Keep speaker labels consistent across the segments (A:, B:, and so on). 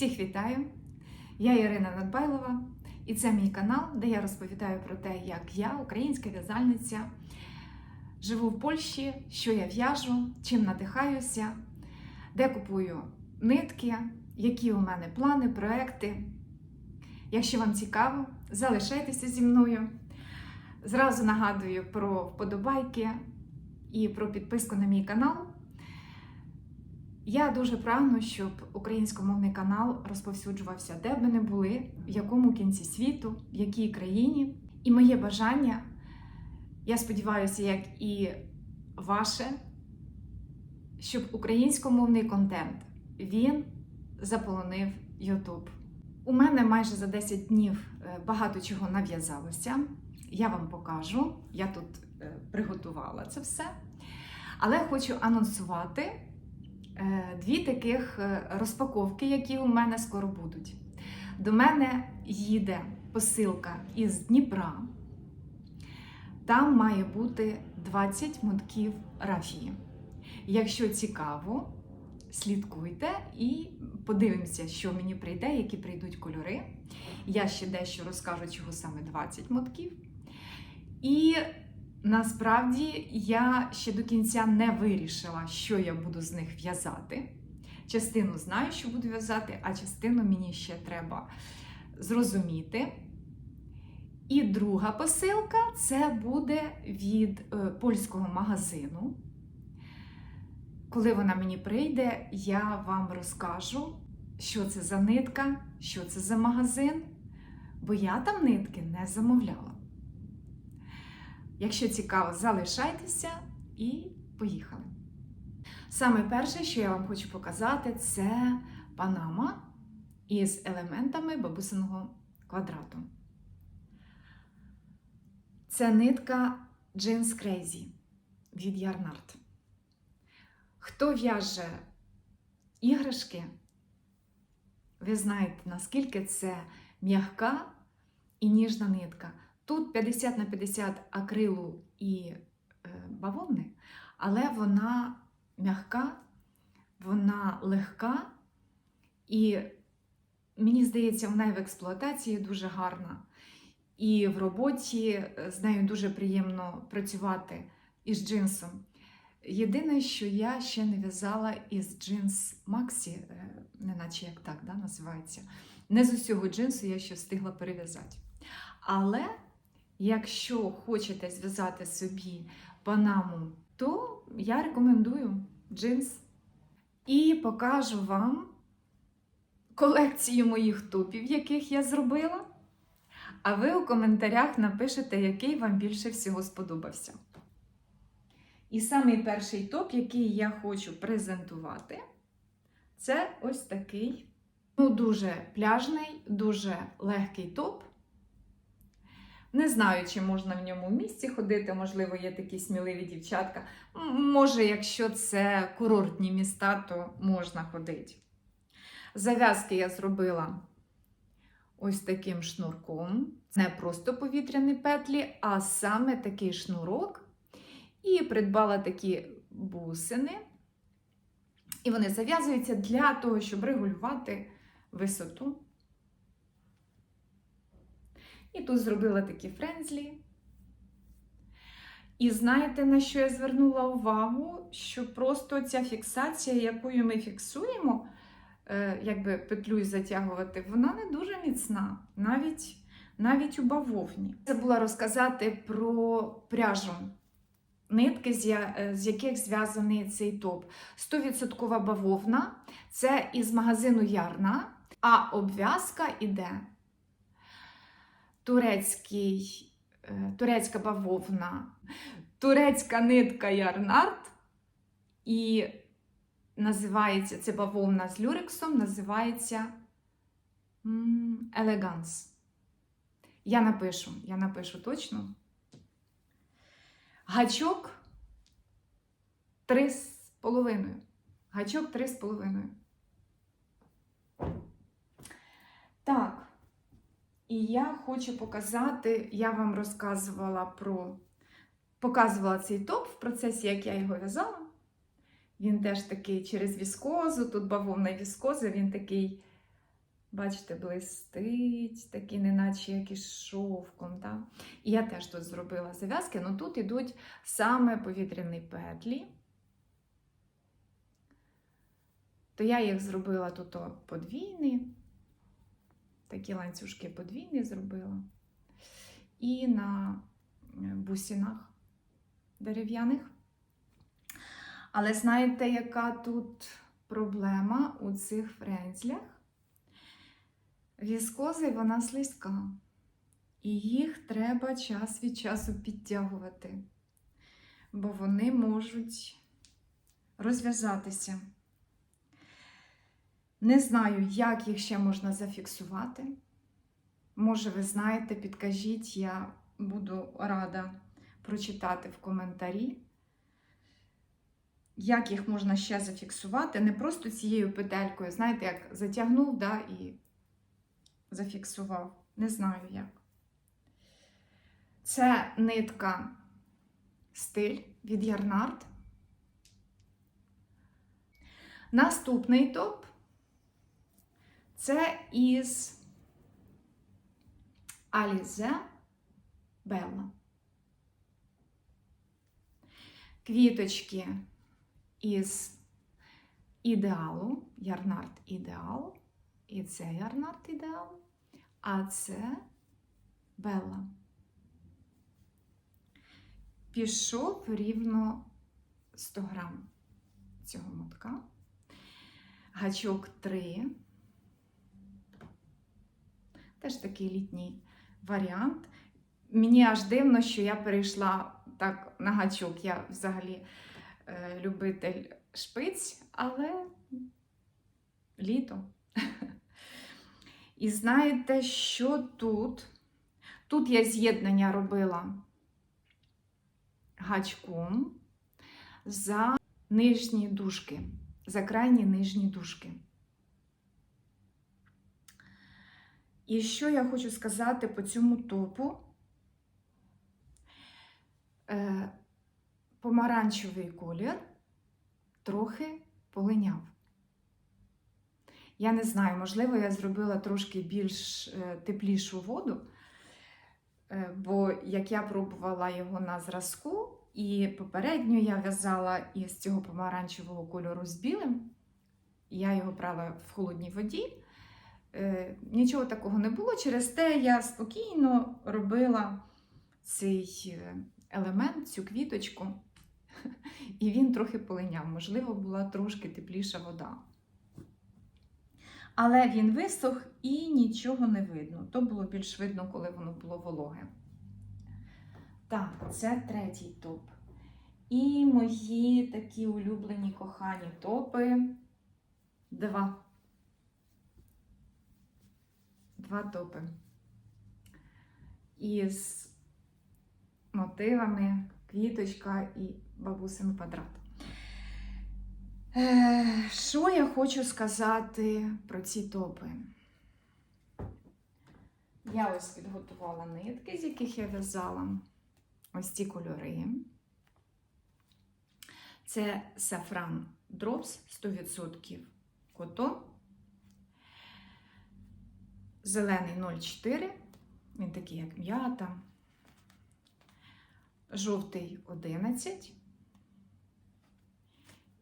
A: Всіх вітаю! Я Ірина Надбайлова, і це мій канал, де я розповідаю про те, як я, українська в'язальниця, живу в Польщі, що я в'яжу, чим надихаюся, де купую нитки, які у мене плани, проекти. Якщо вам цікаво, залишайтеся зі мною. Зразу нагадую про вподобайки і про підписку на мій канал. Я дуже прагну, щоб українськомовний канал розповсюджувався, де б ми не були, в якому кінці світу, в якій країні. І моє бажання, я сподіваюся, як і ваше, щоб українськомовний контент він заполонив YouTube. У мене майже за 10 днів е, багато чого нав'язалося. Я вам покажу. Я тут е, приготувала це все. Але хочу анонсувати дві таких е, розпаковки, які у мене скоро будуть. До мене їде посилка із Дніпра. Там має бути 20 мотків рафії. Якщо цікаво, слідкуйте і подивимося, що мені прийде, які прийдуть кольори. Я ще дещо розкажу, чого саме 20 мотків. І насправді я ще до кінця не вирішила, що я буду з них в'язати. Частину знаю, що буду в'язати, а частину мені ще треба зрозуміти. І друга посилка це буде від е, польського магазину. Коли вона мені прийде, я вам розкажу, що це за нитка, що це за магазин, бо я там нитки не замовляла. Якщо цікаво, залишайтеся і поїхали. Саме перше, що я вам хочу показати, це панама із елементами бабусиного квадрату. Це нитка Jeans Crazy від Ярнард. Хто в'яже іграшки, ви знаєте, наскільки це м'яка і ніжна нитка. Тут 50 на 50 акрилу і е, бавовни, але вона м'яка, вона легка, і мені здається, вона і в експлуатації дуже гарна. І в роботі з нею дуже приємно працювати із джинсом. Єдине, що я ще не в'язала із джинс Максі, неначе як так да, називається. Не з усього джинсу я ще встигла перев'язати. Але якщо хочете зв'язати собі панаму, то я рекомендую джинс. І покажу вам колекцію моїх топів, яких я зробила. А ви у коментарях напишете, який вам більше всього сподобався. І самий перший топ, який я хочу презентувати, це ось такий ну, дуже пляжний, дуже легкий топ. Не знаю, чи можна в ньому в місці ходити, можливо, є такі сміливі дівчатка. Може, якщо це курортні міста, то можна ходити. Зав'язки я зробила ось таким шнурком. Не просто повітряні петлі, а саме такий шнурок. І придбала такі бусини. І вони зав'язуються для того, щоб регулювати висоту. І тут зробила такі френзлі. І знаєте, на що я звернула увагу? Що просто ця фіксація, якою ми фіксуємо, якби петлю затягувати, вона не дуже міцна, навіть, навіть у бавовні. Це була розказати про пряжу. Нитки, з яких зв'язаний цей топ. 100% бавовна, це із магазину Ярна, а обв'язка іде турецький, турецька бавовна, турецька нитка Ярнард. І називається це бавовна з люрексом, називається Елеганс. Я напишу, я напишу точно. Гачок 3,5. Гачок 3,5. Так. І я хочу показати, я вам розказувала про, показувала цей топ в процесі, як я його в'язала. Він теж такий через віскозу, тут бавовна віскоза, він такий Бачите, блистить, такий, неначе як із шовком. Так? І я теж тут зробила зав'язки, але тут йдуть саме повітряні петлі. То я їх зробила тут о, подвійні, такі ланцюжки подвійні зробила. І на е, бусинах дерев'яних. Але знаєте, яка тут проблема у цих френзлях? Віскози вона слизька, і їх треба час від часу підтягувати, бо вони можуть розв'язатися. Не знаю, як їх ще можна зафіксувати. Може, ви знаєте, підкажіть, я буду рада прочитати в коментарі, як їх можна ще зафіксувати. Не просто цією петелькою, знаєте, як затягнув да, і зафіксував. Не знаю як. Це нитка стиль від Ярнард. Наступний топ це із Alize Bella. Квіточки із ідеалу, Ярнард ідеал. І це Ярнард ідеал, а це Белла. Пішов рівно 100 грам цього мотка. Гачок 3. Теж такий літній варіант. Мені аж дивно, що я перейшла так на гачок. Я взагалі е, любитель шпиць, але літо. І знаєте, що тут? Тут я з'єднання робила гачком за нижні дужки, за крайні нижні дужки. І що я хочу сказати по цьому топу? Е, помаранчевий колір трохи полиняв. Я не знаю, можливо, я зробила трошки більш е, теплішу воду, е, бо як я пробувала його на зразку, і попередньо я в'язала із цього помаранчевого кольору з білим, я його брала в холодній воді. Е, Нічого такого не було. Через те я спокійно робила цей е, елемент, цю квіточку, і він трохи полиняв. Можливо, була трошки тепліша вода. Але він висох і нічого не видно. То було більш видно, коли воно було вологе. Так, це третій топ. І мої такі улюблені кохані топи. Два. Два топи. Із мотивами квіточка і бабусин квадрат. Е, Що я хочу сказати про ці топи? Я ось підготувала нитки, з яких я в'язала ось ці кольори. Це Safran Drops 100% котон. Зелений 0,4, він такий, як м'ята. Жовтий 11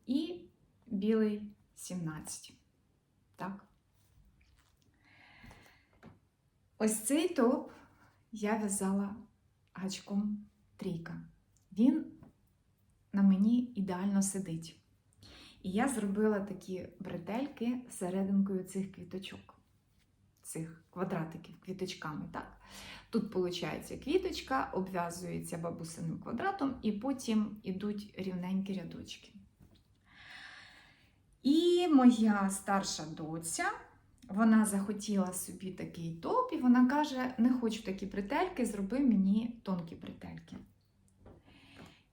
A: і білий 17. Так. Ось цей топ я в'язала гачком трійка. Він на мені ідеально сидить. І я зробила такі бретельки серединкою цих квіточок, цих квадратиків, квіточками. так. Тут, виходить, квіточка обв'язується бабусиним квадратом, і потім ідуть рівненькі рядочки. І моя старша доця, вона захотіла собі такий топ, і вона каже: не хочу такі бретельки, зроби мені тонкі бретельки.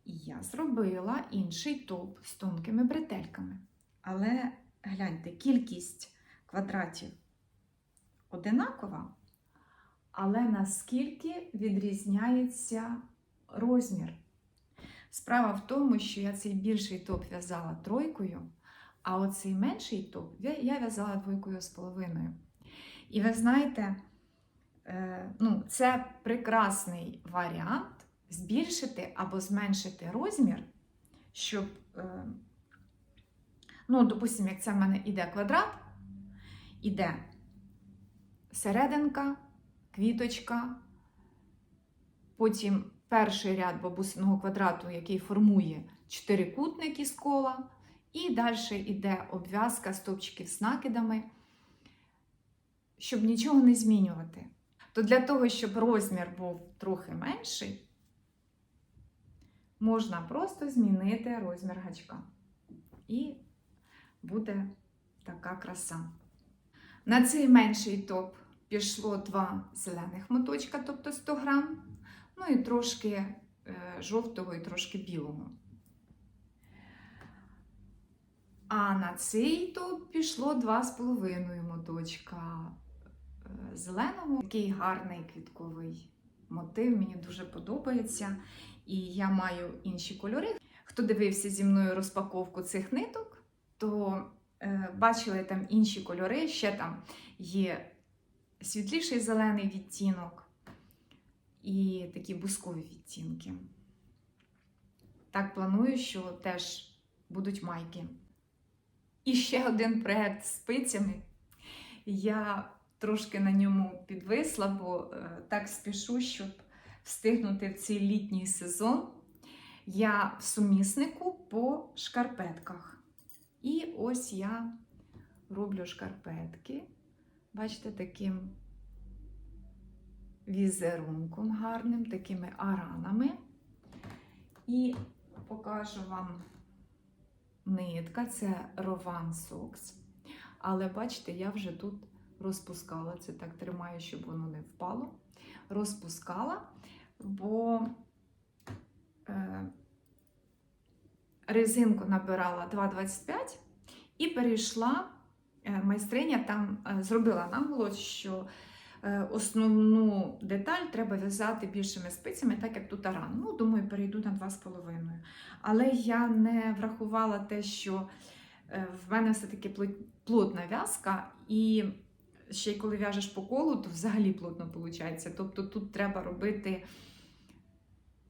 A: І я зробила інший топ з тонкими бретельками. Але гляньте, кількість квадратів одинакова, але наскільки відрізняється розмір. Справа в тому, що я цей більший топ в'язала тройкою, а оцей менший топ я в'язала двойкою з половиною. І ви знаєте, е, ну, це прекрасний варіант збільшити або зменшити розмір, щоб, е, ну, допустимо, як це в мене іде квадрат, іде серединка, квіточка, потім перший ряд бабусиного квадрату, який формує чотирикутник з кола, і далі йде обв'язка стовпчиків з накидами, щоб нічого не змінювати. То для того, щоб розмір був трохи менший, можна просто змінити розмір гачка. І буде така краса. На цей менший топ пішло два зелених моточка, тобто 100 грам, ну і трошки е, жовтого і трошки білого. А на цей топ пішло 2,5 моточка е, зеленого. Такий гарний квітковий мотив, мені дуже подобається. І я маю інші кольори. Хто дивився зі мною розпаковку цих ниток, то е, бачили там інші кольори. Ще там є світліший зелений відтінок і такі бускові відтінки. Так планую, що теж будуть майки. І ще один проєкт з спицями. Я трошки на ньому підвисла, бо е, так спішу, щоб встигнути в цей літній сезон. Я в суміснику по шкарпетках. І ось я роблю шкарпетки. Бачите, таким візерунком гарним, такими аранами. І покажу вам нитка, це Rowan Socks. Але бачите, я вже тут розпускала. Це так тримаю, щоб воно не впало. Розпускала, бо е, резинку набирала 2,25 і перейшла. Е, Майстриня там е, зробила наголос, що е, основну деталь треба в'язати більшими спицями, так як тут аран. Ну, думаю, перейду на 2,5. Але я не врахувала те, що в мене все-таки плотна в'язка, і ще й коли в'яжеш по колу, то взагалі плотно виходить. Тобто тут треба робити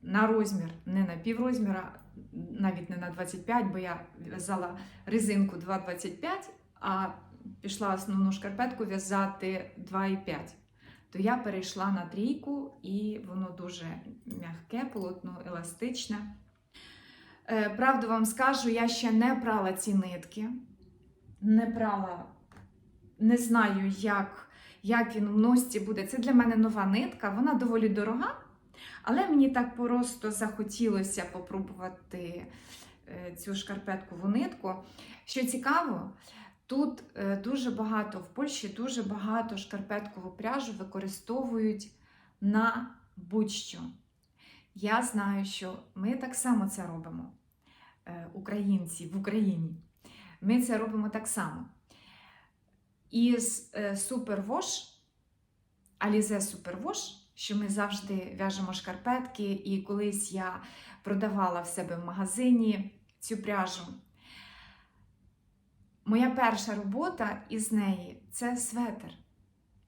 A: на розмір, не на піврозміра, навіть не на 25, бо я в'язала резинку 2,25, а пішла основну шкарпетку в'язати 2,5. То я перейшла на трійку, і воно дуже м'яке, полотно, еластичне. Е, Правду вам скажу, я ще не прала ці нитки. Не прала, не знаю, як, як він в носці буде. Це для мене нова нитка, вона доволі дорога, але мені так просто захотілося попробувати е, цю шкарпеткову нитку. Що цікаво, тут е, дуже багато в Польщі дуже багато шкарпеткову пряжу використовують на будь-що. Я знаю, що ми так само це робимо, е, українці в Україні. Ми це робимо так само. Із е, супервош, Alize Супервош, що ми завжди в'яжемо шкарпетки, і колись я продавала в себе в магазині цю пряжу. Моя перша робота із неї це светр.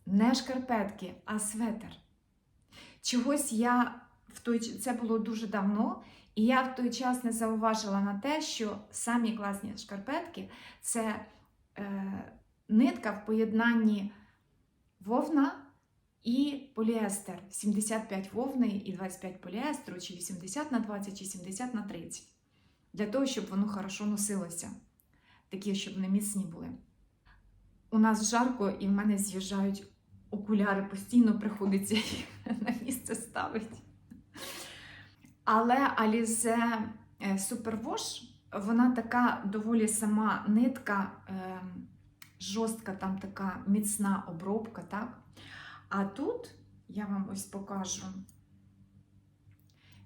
A: Не шкарпетки, а светр. Чогось я в той це було дуже давно, і я в той час не зауважила на те, що самі класні шкарпетки це е, нитка в поєднанні вовна і поліестер. 75 вовни і 25 поліестеру, чи 80 на 20, чи 70 на 30. Для того, щоб воно хорошо носилося. Такі, щоб вони міцні були. У нас жарко, і в мене з'їжджають окуляри, постійно приходиться їх на місце ставити. Але Alize е, Superwash, вона така доволі сама нитка, е, жорстка, там така міцна обробка. так? А тут я вам ось покажу,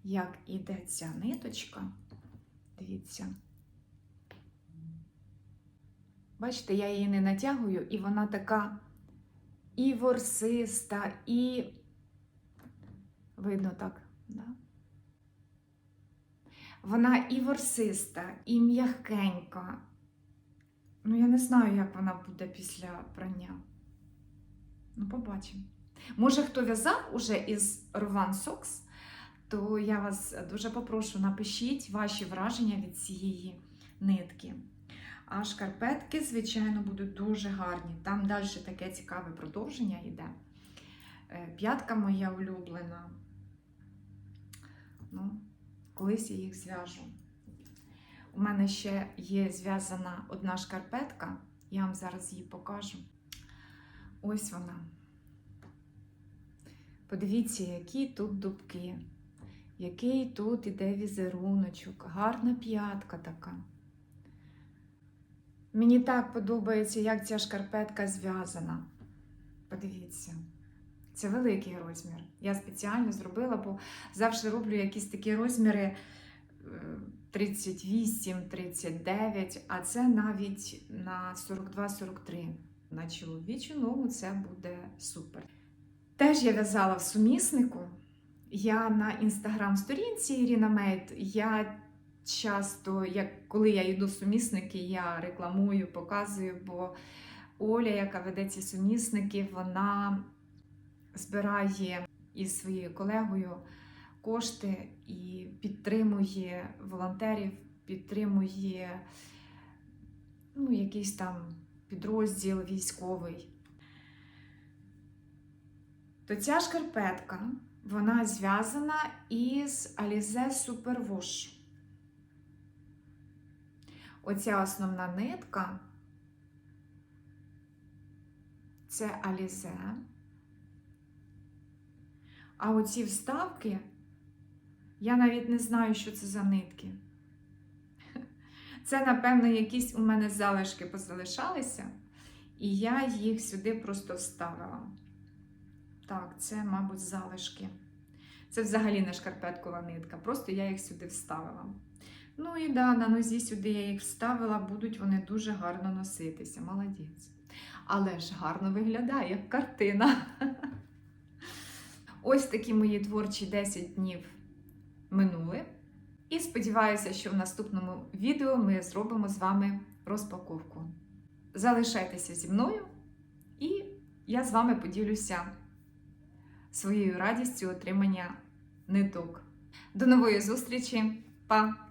A: як іде ця ниточка. Дивіться. Бачите, я її не натягую, і вона така і ворсиста, і видно так, да? Вона і ворсиста, і м'ягкенька. Ну, я не знаю, як вона буде після прання. Ну, побачимо. Може, хто в'язав уже із Rowan Socks, то я вас дуже попрошу, напишіть ваші враження від цієї нитки. А шкарпетки, звичайно, будуть дуже гарні. Там далі таке цікаве продовження йде. Е, П'ятка моя улюблена. Ну, колись я їх зв'яжу. У мене ще є зв'язана одна шкарпетка, я вам зараз її покажу. Ось вона. Подивіться, які тут дубки, який тут іде візеруночок, гарна п'ятка така. Мені так подобається, як ця шкарпетка зв'язана. Подивіться, це великий розмір. Я спеціально зробила, бо завжди роблю якісь такі розміри е, 38, 39, а це навіть на 42-43. На чоловічу ногу це буде супер. Теж я в'язала в суміснику. Я на інстаграм-сторінці Ірина Мейт. Я часто, як коли я йду сумісники, я рекламую, показую, бо Оля, яка веде ці сумісники, вона збирає із своєю колегою кошти і підтримує волонтерів, підтримує ну, якийсь там підрозділ військовий. То ця шкарпетка, вона зв'язана із Alize Superwash. Оця основна нитка це Alize. А оці вставки, я навіть не знаю, що це за нитки. Це, напевно, якісь у мене залишки позалишалися, і я їх сюди просто вставила. Так, це, мабуть, залишки. Це взагалі не шкарпеткова нитка, просто я їх сюди вставила. Ну і да, на нозі сюди я їх вставила, будуть вони дуже гарно носитися. Молодець. Але ж гарно виглядає, як картина. Ось такі мої творчі 10 днів минули. І сподіваюся, що в наступному відео ми зробимо з вами розпаковку. Залишайтеся зі мною, і я з вами поділюся своєю радістю отримання ниток. До нової зустрічі, па!